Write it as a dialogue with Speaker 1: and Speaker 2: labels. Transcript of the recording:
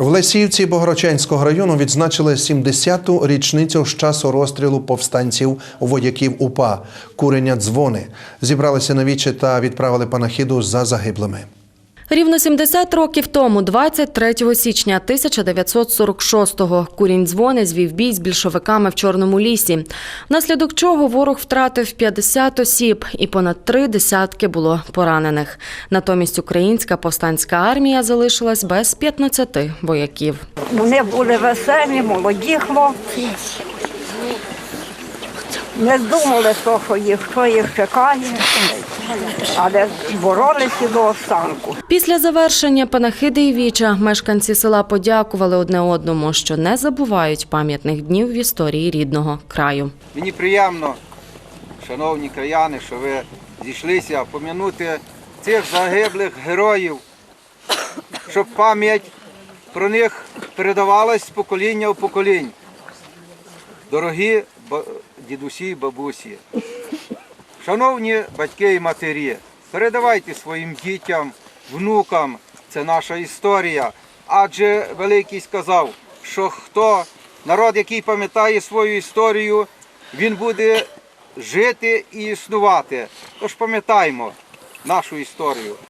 Speaker 1: В Лесіївці Богороченського району відзначили 70-ту річницю з часу розстрілу повстанців вояків УПА курення дзвони. Зібралися на вічі та відправили панахіду за загиблими.
Speaker 2: Рівно 70 років тому, 23 січня 1946-го, курінь дзвони звів бій з більшовиками в Чорному лісі, внаслідок чого ворог втратив 50 осіб і понад три десятки було поранених. Натомість українська повстанська армія залишилась без 15 вояків.
Speaker 3: Вони були веселі, молоді хлопці. Не думали, що, що їх, що їх чекає, але боролися до останку.
Speaker 2: Після завершення панахиди і віча мешканці села подякували одне одному, що не забувають пам'ятних днів в історії рідного краю.
Speaker 4: Мені приємно, шановні краяни, що ви зійшлися пом'янути цих загиблих героїв, щоб пам'ять про них передавалась з покоління в поколінь. Дорогі дідусі і бабусі, шановні батьки і матері, передавайте своїм дітям, внукам, це наша історія. Адже Великий сказав, що хто народ, який пам'ятає свою історію, він буде жити і існувати. Тож пам'ятаємо нашу історію.